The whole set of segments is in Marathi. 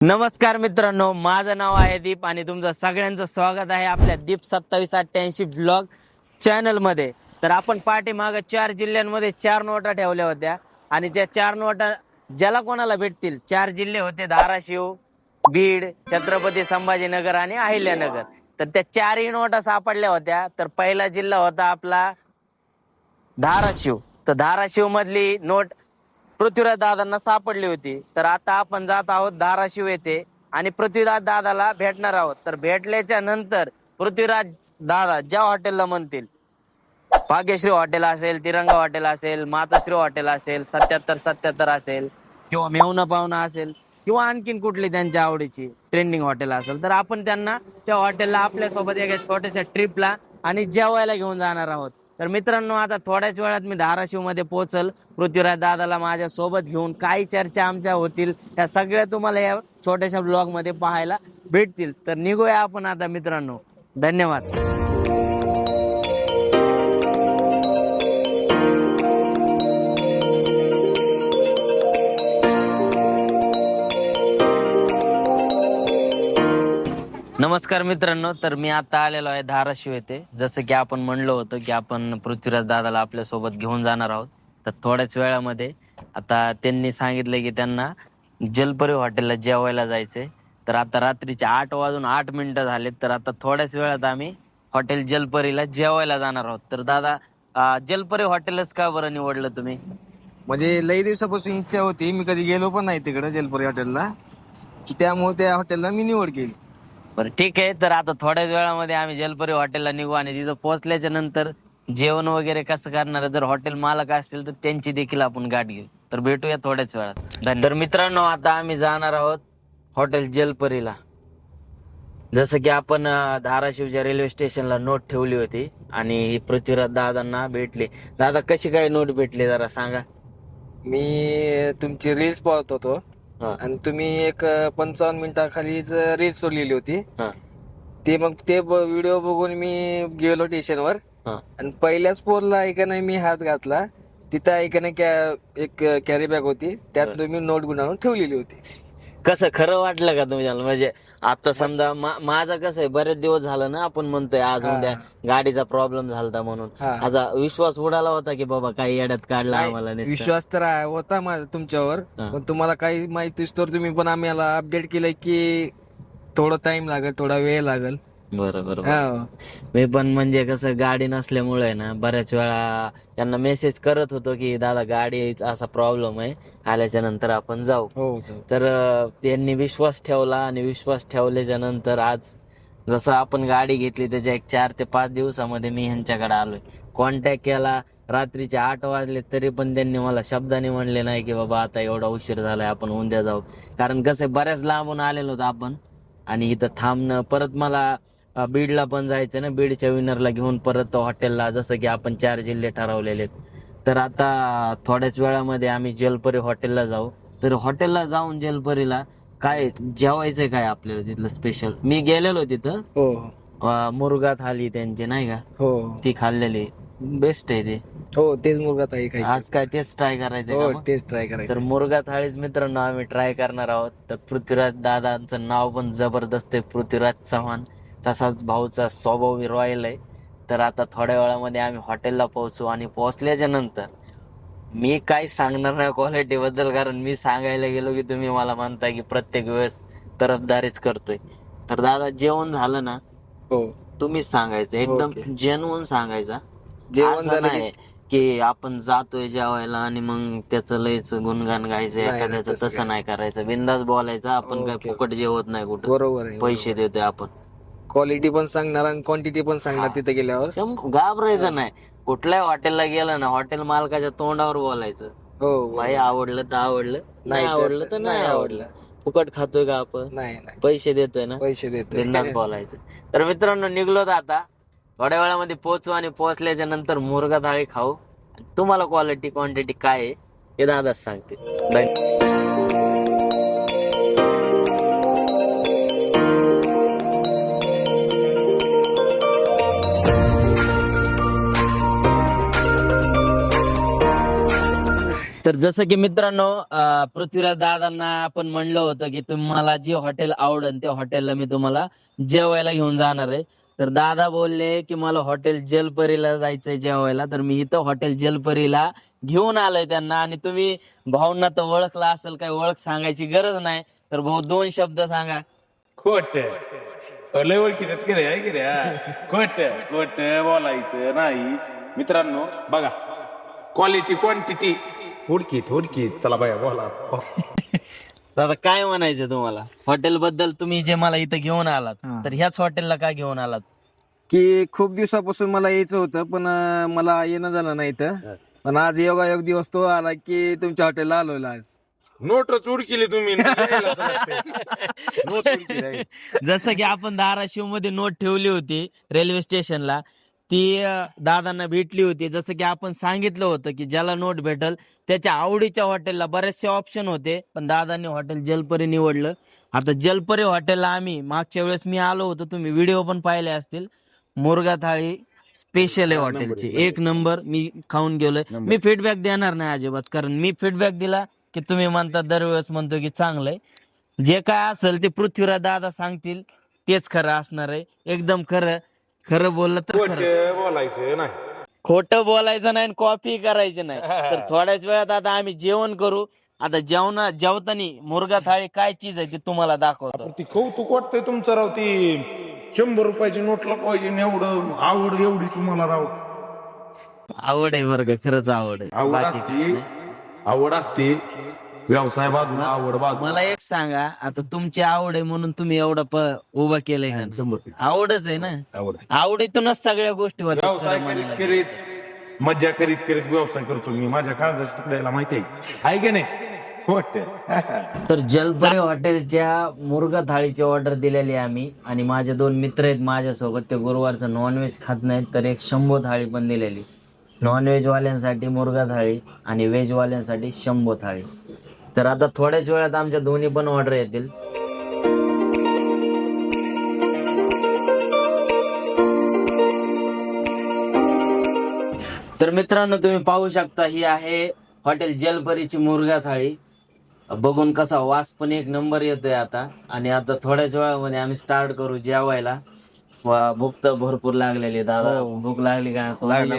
नमस्कार मित्रांनो माझं नाव आहे दीप आणि तुमचं सगळ्यांचं स्वागत आहे आपल्या दीप सत्तावीस अठ्ठ्याऐंशी ब्लॉग चॅनलमध्ये तर आपण पाठीमाग चार जिल्ह्यांमध्ये चार नोटा ठेवल्या होत्या आणि त्या चार नोटा ज्याला कोणाला भेटतील? चार जिल्हे होते धाराशिव बीड छत्रपती संभाजीनगर आणि अहिल्यानगर. तर त्या चारही नोटा सापडल्या होत्या. तर पहिला जिल्हा होता आपला धाराशिव. तर धाराशिव मधली नोट पृथ्वीराज दादांना सापडली होती. तर आता आपण जात आहोत धाराशिव येथे आणि पृथ्वीराज दादाला भेटणार आहोत. तर भेटल्याच्या नंतर पृथ्वीराज दादा ज्या हॉटेलला म्हणतील? भाग्यश्री हॉटेल असेल तिरंगा हॉटेल असेल मातोश्री हॉटेल असेल सत्याहत्तर सत्याहत्तर असेल किंवा मेवना पाहुणा असेल किंवा आणखीन कुठली त्यांच्या आवडीची ट्रेंडिंग हॉटेल असेल तर आपण त्यांना त्या हॉटेलला आपल्यासोबत एका छोट्याशा ट्रिपला आणि जेवायला घेऊन जाणार आहोत. तर मित्रांनो आता थोड्याच वेळात मी धाराशिवमध्ये पोचल पोहोचल. पृथ्वीराज दादाला माझ्या सोबत घेऊन काही चर्चा आमच्या होतील. या सगळ्या तुम्हाला या छोट्याशा ब्लॉगमध्ये पाहायला भेटतील. तर निघूया आपण आता मित्रांनो. धन्यवाद. नमस्कार मित्रांनो तर मी आता आलेलो आहे धाराशिव येथे. जसं की आपण म्हणलो होतं की आपण पृथ्वीराज दादाला आपल्यासोबत घेऊन जाणार आहोत. तर थोड्याच वेळामध्ये आता त्यांनी सांगितलं की त्यांना जलपरी हॉटेलला जेवायला जायचंय. तर आता रात्रीचे आठ वाजून आठ मिनिटं झालेत तर आता थोड्याच वेळात आम्ही हॉटेल जलपरीला जेवायला जाणार आहोत. तर दादा अं, जलपरी हॉटेलच का बरं निवडलं तुम्ही? म्हणजे लई दिवसापासून इच्छा होती. मी कधी गेलो पण नाही तिकडे जलपरी हॉटेलला. की त्यामुळे त्या हॉटेलला मी निवड केली. बरं ठीक आहे. तर आता थोड्याच वेळामध्ये आम्ही जलपरी हॉटेलला निघू आणि तिथं पोहोचल्याच्या नंतर जेवण वगैरे कसं करणार आहे? जर हॉटेल मालक असतील तर त्यांची देखील आपण गाठ घेऊ. तर भेटूया थोड्याच वेळात. धन्यवाद. तर मित्रांनो आता आम्ही जाणार आहोत हॉटेल जलपरीला. जसं की आपण अं, धाराशिवच्या रेल्वे स्टेशनला नोट ठेवली होती आणि पृथ्वीराज दादांना भेटले. दादा कशी काय नोट भेटली जरा सांगा. मी तुमची रील्स पाहत होतो. हा, आणि तुम्ही एक पंचावन्न मिनिटाखालीच रील्स सोडलेली होती हा, ते मग ते व्हिडिओ बघून मी गेलो स्टेशनवर. हा. आणि पहिल्याच पोरला ऐकाने मी हात घातला. तिथं ऐकाने कॅ- एक कॅरी बॅग होती. त्यात तुम्ही नोट गुंडाळून ठेवलेली होती. कसं खरं वाटलं का तुम्हाला म्हणजे आता समजा मा- माझं कसं आहे बरेच दिवस झालं ना आपण म्हणतोय आज उद्या गाडीचा प्रॉब्लेम झालता म्हणून हा. आता विश्वास उडाला होता की बाबा काही येड्यात काढला आम्हाला नुसतं. विश्वास तर आहे- होता माझा तुमच्यावर हा. पण तुम्हाला काही माहिती तर तुम्ही पण आम्हाला अपडेट केलंय की थोडं टाइम लागेल थोडा वेळ लागेल बरं बरं बरं. हा. मी पण म्हणजे कसं गाडी नसल्यामुळे ना बऱ्याच वेळा त्यांना मेसेज करत होतो की दादा गाडीचा असा प्रॉब्लेम आहे आल्याच्यानंतर आपण जाऊ हो. तर अं, त्यांनी विश्वास ठेवला आणि विश्वास ठेवल्याच्या नंतर आज जसं आपण गाडी घेतली त्याच्या एक चार ते पाच दिवसामध्ये मी ह्यांच्याकडे आलोय कॉन्टॅक्ट केला रात्रीचे आठ वाजले तरी पण त्यांनी मला शब्दाने म्हणले नाही की बाबा आता एवढा उशीर झालाय आपण उद्या जाऊ कारण कसं आहे, बऱ्याच लांबून आलेलो होतो आपण आणि इथं थांबणं परत मला बीडला पण जायचं ना बीडच्या विनरला घेऊन परत हॉटेलला जसं की आपण चार जिल्हे ठरवलेले आहेत. तर आता थोड्याच वेळामध्ये आम्ही जलपरी हॉटेलला जाऊ. तर हॉटेलला जाऊन जलपरीला काय जेवायचंय काय आपल्याला तिथलं स्पेशल मी गेलेलो तिथं. हो. मुर्गा थाली त्यांची नाही का? हो. ती खाल्लेली. बेस्ट आहे ते. हो तेच ताई खायची. आज काय तेच ट्राय करायचंय का हो? तेच ट्राय करायचं तर मुर्गा थाळीच मित्रांनो आम्ही ट्राय करणार आहोत. तर पृथ्वीराज दादांचं नाव पण जबरदस्त आहे पृथ्वीराज चव्हाण. तसाच भाऊचा स्वभाव रॉयल आहे तर आता थोड्या वेळामध्ये आम्ही हॉटेलला पोहोचू आणि पोहोचल्याच्या नंतर मी काय सांगणार नाही क्वालिटी बद्दल कारण मी सांगायला गेलो की तुम्ही मला म्हणता की प्रत्येक वेळेस तरफदारीच करतोय. तर दादा जेवण झालं ना? हो. तुम्हीच सांगायचं एकदम. जेन्युन सांगायचा. जेवण झालं नाही की आपण जातोय जेवायला आणि मग त्याचं लयच गुणगान गायचं एखाद्याचं तसं नाही करायचं. बिंदास बोलायचं आपण काय. फुकट जेवत नाही कुठं. बरोबर आहे पैसे देतोय आपण. क्वालिटी पण सांगणार आणि क्वांटिटी पण सांगणार तिथे गेल्यावर. घाबरायचं नाही. कुठल्याही हॉटेलला गेलं ना हॉटेल मालकाच्या तोंडावर बोलायचं. हो भाई आवडलं तर आवडलं नाही नाही तर- आवडलं तर नाही आवडलं. फुकट खातोय का आपण? नाही नाही. पैसे देतोय ना? पैसे देतो बिंदास बोलायचं. तर मित्रांनो निघलो तर आता. थोड्या वेळामध्ये पोहोचू आणि पोहोचल्याच्या नंतर मुर्गा थाळी खाऊ. तुम्हाला क्वालिटी क्वांटिटी काय आहे हे दादाच सांगते धन्यवाद. तर जसं की मित्रांनो पृथ्वीराज दादांना आपण म्हणलं होतं की तुम्हाला जे हॉटेल आवडेल त्या हॉटेलला मी तुम्हाला जेवायला घेऊन जाणार आहे. तर दादा बोलले की मला हॉटेल जलपरीला जायचंय जेवायला. तर मी इथं हॉटेल जलपरीला घेऊन आलोय त्यांना. आणि तुम्ही भाऊंना तर ओळखला असेल काही ओळख सांगायची गरज नाही. तर भाऊ दोन शब्द सांगा. खोट. लय ओळखीत की रे आहे की रे खोट खोट बोलायचं नाही. मित्रांनो बघा. क्वालिटी क्वांटिटी उडकीत उडकीत चला बाया बोला. दादा काय म्हणायचं तुम्हाला? हॉटेल बद्दल तुम्ही जे मला इथं घेऊन आलात हा. तर ह्याच हॉटेलला का घेऊन आलात? की खूप दिवसापासून मला यायचं होतं पण अं, मला येणं झालं नाही इथं. पण आज योगा योग दिवस तो आला की तुमच्या हॉटेलला आलो आज. नोटच उडकिली तुम्ही. नोट उडकीली. आहे. जसं की आपण धाराशिवमध्ये नोट ठेवली होती रेल्वे स्टेशनला. ती दादांना भेटली होती. जसं की आपण सांगितलं होतं की ज्याला नोट भेटल त्याच्या आवडीच्या हॉटेलला बरेचसे ऑप्शन होते. पण दादांनी हॉटेल जलपरी निवडलं. आता जलपरी हॉटेलला आम्ही मागच्या वेळेस मी आलो होतो तुम्ही व्हिडिओ पण पाहिले असतील. मुरगा थाळी स्पेशल आहे हॉटेलची एक नंबर मी खाऊन गेलोय. मी फीडबॅक देणार नाही अजिबात कारण मी फीडबॅक दिला की तुम्ही म्हणता दरवेळेस म्हणतो की चांगलंय. जे काय असेल ते पृथ्वीराज दादा सांगतील तेच खरं असणार आहे. एकदम खरं. खरं बोललं तर खोट खरं बोलायचं नाही. खोटं बोलायचं नाही कॉपी करायची नाही. तर थोड्याच वेळात आता आम्ही जेवण करू. आता जेवणा जेवताना मुरगा थाळी काय चीज आहे ते तुम्हाला दाखवतो. ती कौतुक वाटतंय तुमचं राव ती शंभर रुपयाची नोट पाहिजे एवढं आवड एवढी तुम्हाला राव. आवड आहे बरं का खरंच आवड आहे. आवड बाकी असती. आवड असती. व्यवसाय बाजूला आवड बाजू. मला एक सांगा आता तुमची आवड आहे म्हणून तुम्ही एवढं प- उभं केलंय का? शंभर आवडच आहे ना? आवड आवडीतूनच सगळ्या गोष्टी व्यवसाय खरं करीत म्हणायला करीत मज्जा करीत करीत व्यवसाय करतो मी. माझ्या काळजाच्या तुकड्याला माहिती आहे आहे की नाही? तर जलपरी हॉटेलच्या मुर्गा थाळीची ऑर्डर दिलेली आहे आम्ही. आणि माझे दोन मित्र आहेत माझ्यासोबत. ते गुरुवारचं नॉनव्हेज खात नाहीत तर एक शंभो थाळी पण दिलेली. नॉनव्हेज वाल्यांसाठी मुर्गा थाळी आणि व्हेज वाल्यांसाठी शंभो थाळी. तर आता थोड्याच वेळात आमच्या दोन्ही पण ऑर्डर येतील. तर मित्रांनो तुम्ही पाहू शकता ही आहे हॉटेल जलपरीची मुर्गा थाळी. बघून कसा वास पण एक नंबर येतोय आता. आणि आता थोड्याच वेळामध्ये आम्ही स्टार्ट करू जेवायला. वा भूक तर भरपूर लागलेली दादा. भूक लागली का?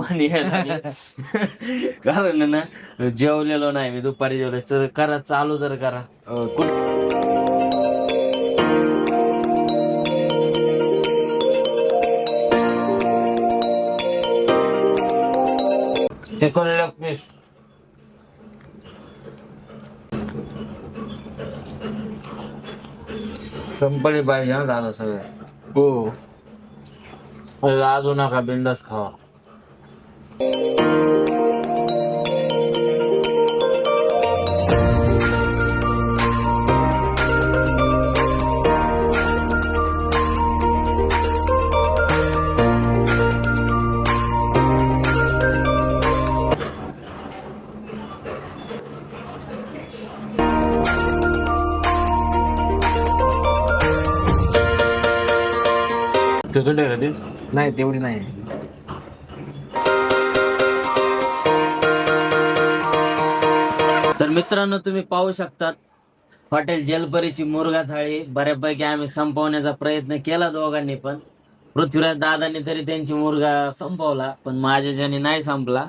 पाणी. कारण ना जेवलेलो नाही मी दुपारी जेवलो. तर करा चालू तर करा. लेग पीस संपली पाहिजे ना दादा सगळं. हो. लाजू नका बिंदास खावा तिकट आहे ते नाही तेवढी नाही. तर मित्रांनो तुम्ही पाहू शकतात हॉटेल जलपरीची मुरगा थाळी बऱ्यापैकी आम्ही संपवण्याचा प्रयत्न केला दोघांनी पण. पृथ्वीराज दादांनी तरी त्यांची मुरगा संपवला पण माझ्याच्याने नाही संपला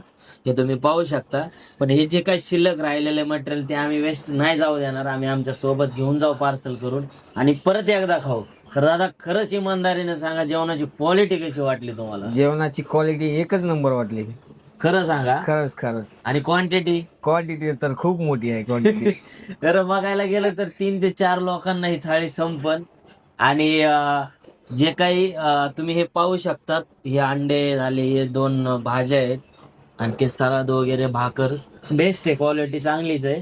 हे तुम्ही पाहू शकता. पण हे जे काही शिल्लक राहिलेले मटेरियल ते आम्ही वेस्ट नाही जाऊ देणार आम्ही आमच्यासोबत घेऊन जाऊ पार्सल करून आणि परत एकदा खाऊ. तर दादा खरंच इमानदारीने सांगा जेवणाची क्वालिटी कशी वाटली तुम्हाला? जेवणाची क्वालिटी एकच नंबर वाटली. खरं सांगा? खरंच खरंच. आणि क्वांटिटी क्वांटिटी तर खूप मोठी आहे क्वांटिटी तर बघायला गेलं तर तीन ते चार लोकांना ही थाळी संपन. आणि अं, जे काही अं, तुम्ही हे पाहू शकतात हे अंडे झाले हे दोन भाज्या आहेत. आणखी सलाद वगैरे भाकर. बेस्ट आहे क्वालिटी चांगलीच आहे.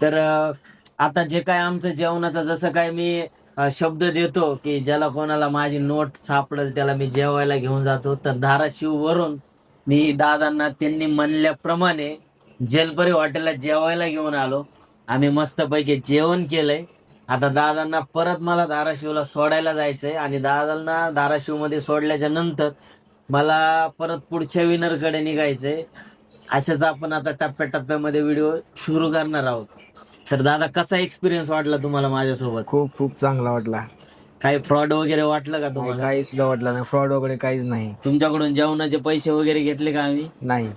तर अं, आता जे काय आमचं जेवणाचं जसं काय मी शब्द देतो की ज्याला कोणाला माझी नोट सापडेल त्याला मी जेवायला घेऊन जातो. तर धाराशिव वरून मी दादांना त्यांनी म्हणल्याप्रमाणे जलपरी हॉटेलला जेवायला घेऊन आलो. आम्ही मस्तपैकी जेवण केलंय. आता दादांना परत मला धाराशिवला सोडायला जायचंय आणि दादांना धाराशिवमध्ये सोडल्याच्या नंतर मला परत पुढच्या विनरकडे निघायचंय. अशाच आपण आता टप्प्याटप्प्यामध्ये व्हिडिओ सुरू करणार आहोत. तर दादा कसा एक्सपिरियन्स वाटला तुम्हाला माझ्यासोबत? खूप खूप चांगला वाटला. काही फ्रॉड वगैरे वाटलं का तुम्हाला? काही सुद्धा वाटला. नाही फ्रॉड वगैरे काहीच नाही. तुमच्याकडून जेवणाचे पैसे वगैरे घेतले का आम्ही? नाही.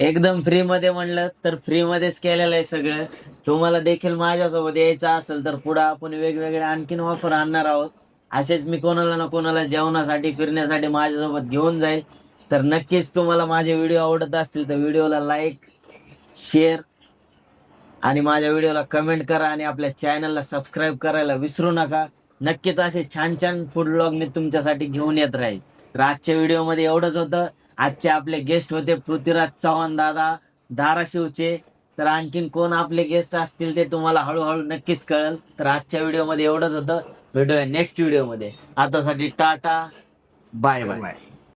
एकदम फ्री मध्ये म्हणलं तर फ्री मध्येच केलेलं आहे सगळं. तुम्हाला देखील माझ्यासोबत यायचं असेल तर पुढे आपण वेगवेगळे आणखीन ऑफर आणणार आहोत. असेच मी कोणाला ना कोणाला जेवणासाठी फिरण्यासाठी माझ्यासोबत घेऊन जाईल. तर नक्कीच तुम्हाला माझे व्हिडिओ आवडत असतील तर व्हिडिओला लाईक शेअर आणि माझ्या व्हिडिओला कमेंट करा आणि आपल्या चॅनलला सबस्क्राईब करायला विसरू नका. नक्कीच असे छान छान फूड ब्लॉग मी तुमच्यासाठी घेऊन येत राहील. तर आजच्या व्हिडिओमध्ये एवढंच होतं. आजचे आपले गेस्ट होते पृथ्वीराज चव्हाण दादा धाराशिवचे. तर आणखीन कोण आपले गेस्ट असतील ते तुम्हाला हळूहळू नक्कीच कळेल. तर आजच्या व्हिडिओमध्ये एवढंच होतं. व्हिडिओ नेक्स्ट व्हिडिओमध्ये आतासाठी टाटा. Bye bye